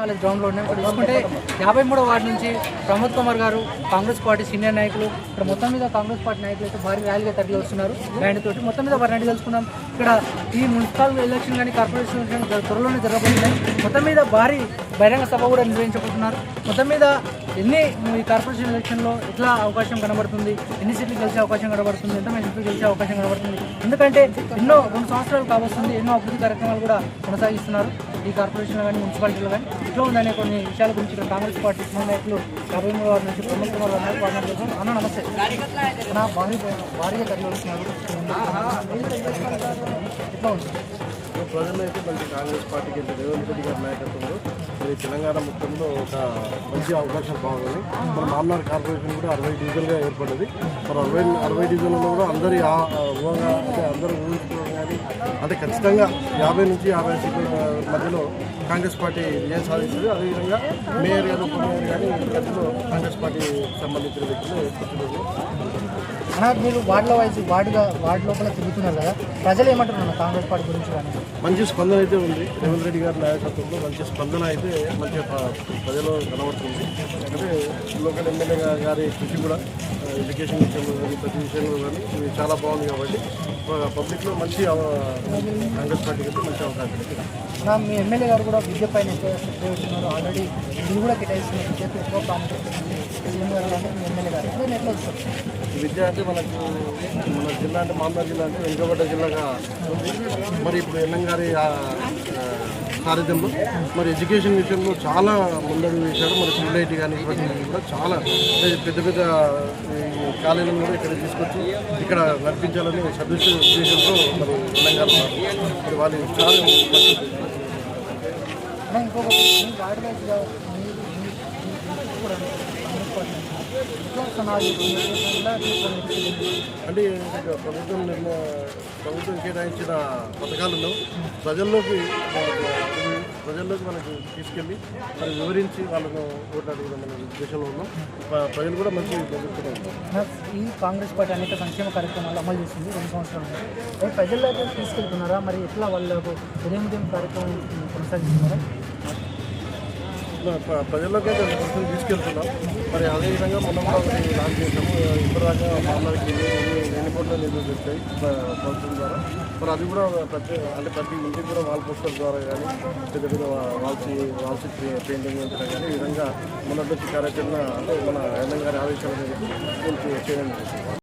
College గ్రౌండ్లో ఉన్నాం. ఇక్కడ చూసుకుంటే యాభై మూడో వార్డు నుంచి ప్రమోద్ కుమార్ గారు కాంగ్రెస్ పార్టీ సీనియర్ నాయకులు ఇక్కడ మొత్తం మీద కాంగ్రెస్ పార్టీ నాయకులు అయితే భారీ ర్యాలీగా తరలి వస్తున్నారు. బ్యాండ్ తోటి మొత్తం మీద వారిని తెలుసుకున్నాం ఇక్కడ ఈ మున్సిపల్ ఎలక్షన్ కానీ కార్పొరేషన్ ఎలక్షన్ కానీ త్వరలోనే జరగబోతున్నాయి. మొత్తం మీద భారీ బహిరంగ సభ కూడా నిర్వహించబోతున్నారు. మొత్తం మీద ఎన్ని ఈ కార్పొరేషన్ ఎలక్షన్లో ఎట్లా అవకాశం కనబడుతుంది ఎన్ని సీట్లు గెలిచే అవకాశం కనబడుతుంది ఎంతమంది సీట్లు గెలిచే అవకాశం కనబడుతుంది. ఎందుకంటే ఎన్నో రెండు సంవత్సరాలు కావస్తుంది ఎన్నో అభివృద్ధి కార్యక్రమాలు కూడా కొనసాగిస్తున్నారు. ఈ కార్పొరేషన్లో కానీ మున్సిపాలిటీలో కానీ ఇట్లా ఉందనే కొన్ని విషయాల గురించి ఇక్కడ కాంగ్రెస్ పార్టీ సీనియర్ నాయకులు యాభై మూడు వారి నుంచి ప్రమోద్ కుమార్ గారు పాల్గొనడం కోసం అన్న నమస్తే. నా భారీ భారీగా తరలి వస్తున్నారు ఎట్లా ఉంది? ప్రజలు అయితే మంచి కాంగ్రెస్ పార్టీకి రేవంత్ రెడ్డి గారి నాయకత్వంలో మరి తెలంగాణ మొత్తంలో ఒక మంచి అవకాశం బాగుంది. మన మామనాడు కార్పొరేషన్ కూడా అరవై డివిజన్గా ఏర్పడ్డది. మరి అరవై అరవై డివిజన్లో కూడా అందరి ఊహగా అంటే అందరూ ఊహించుకోవడం కానీ అంటే ఖచ్చితంగా యాభై నుంచి యాభై సీట్ల మధ్యలో కాంగ్రెస్ పార్టీ విజయం సాధిస్తుంది అదేవిధంగా మేయర్ గారు కానీ మధ్యలో కాంగ్రెస్ పార్టీ సంబంధించిన వ్యక్తులు మీరు వార్డుల వైజ్ వార్డుగా వార్డు లోపల తిరుగుతున్నారు కదా ప్రజలు ఏమంటున్నారు కాంగ్రెస్ పార్టీ గురించి కానీ? మంచి స్పందన అయితే ఉంది. రేవంత్ రెడ్డి గారి నాయకత్వంలో మంచి స్పందన అయితే ప్ర- ప్రజలు కనబడుతుంది. అంటే లోకల్ ఎమ్మెల్యే గారి కృషి కూడా ఎడ్యుకేషన్ విషయంలో కానీ ప్రతి విషయంలో కానీ చాలా బాగుంది కాబట్టి పబ్లిక్లో మంచి కాంగ్రెస్ పార్టీకి మంచి అవకాశం మీ ఎమ్మెల్యే గారు కూడా విద్య పైన ఎక్కువ శ్రద్ధ ఆల్రెడీ ఇది కూడా కేటాయిస్తున్నారు విద్యకు ఎక్కువ ప్రాముఖ్యత సీఎం గారు కానీ మీ ఎమ్మెల్యే గారు ఇప్పుడు ఎట్లా వస్తారు? విద్య అంటే మనకు మన జిల్లా అంటే మామూలు జిల్లా అంటే వెనుకబడ్డ జిల్లాగా మరి ఇప్పుడు ఎన్నం గారి సారథ్యంలో మరి ఎడ్యుకేషన్ విషయంలో చాలా ముందడుగు వేశాడు మరి సివిలైటీ కానీ ప్రతి కూడా చాలా పెద్ద పెద్ద ఈ కాలేజీలను కూడా ఇక్కడ తీసుకొచ్చి ఇక్కడ నడిపించాలని సదృశ్య ఉద్దేశంతో మరి తెలంగాణ మరి వాళ్ళు చాలా అంటే ప్రభుత్వం నిర్ణయం ప్రభుత్వం కేటాయించిన పథకాలను ప్రజల్లోకి ప్రజల్లోకి మనకు తీసుకెళ్ళి మరి వివరించి వాళ్ళను ఓటు మన అనే ఉద్దేశంలో ఉన్నాం. ప్రజలు కూడా మంచి ఈ కాంగ్రెస్ పార్టీ అనేక సంక్షేమ కార్యక్రమాలు అమలు చేసింది రెండు సంవత్సరాలు మరి ప్రజల్లోకి తీసుకెళ్తున్నారా? మరి ఎట్లా వాళ్ళకు ఉదయం ఉదయం కార్యక్రమం కొనసాగిస్తున్నారా? ప్రజల్లోకి అయితే తీసుకెళ్తున్నాం. మరి అదేవిధంగా మొన్న కూడా ఒకటి లాంచ్ చేసాము ఇప్పటిదాకా మామూలుగా ఎన్ని కోట్ల నిధులు వచ్చాయి ప్రభుత్వం ద్వారా. మరి అది కూడా ప్రతి అంటే ప్రతి ఇంటికి కూడా వాల్ పోస్టర్ ద్వారా కానీ పెద్ద పెద్ద వాల్సి వాల్సి పెయింటింగ్ ఉంచడం కానీ ఈ విధంగా మొన్నటి కార్యాచరణ అంటే మన ఎన్ఎం గారి ఆదేశాల చేయడం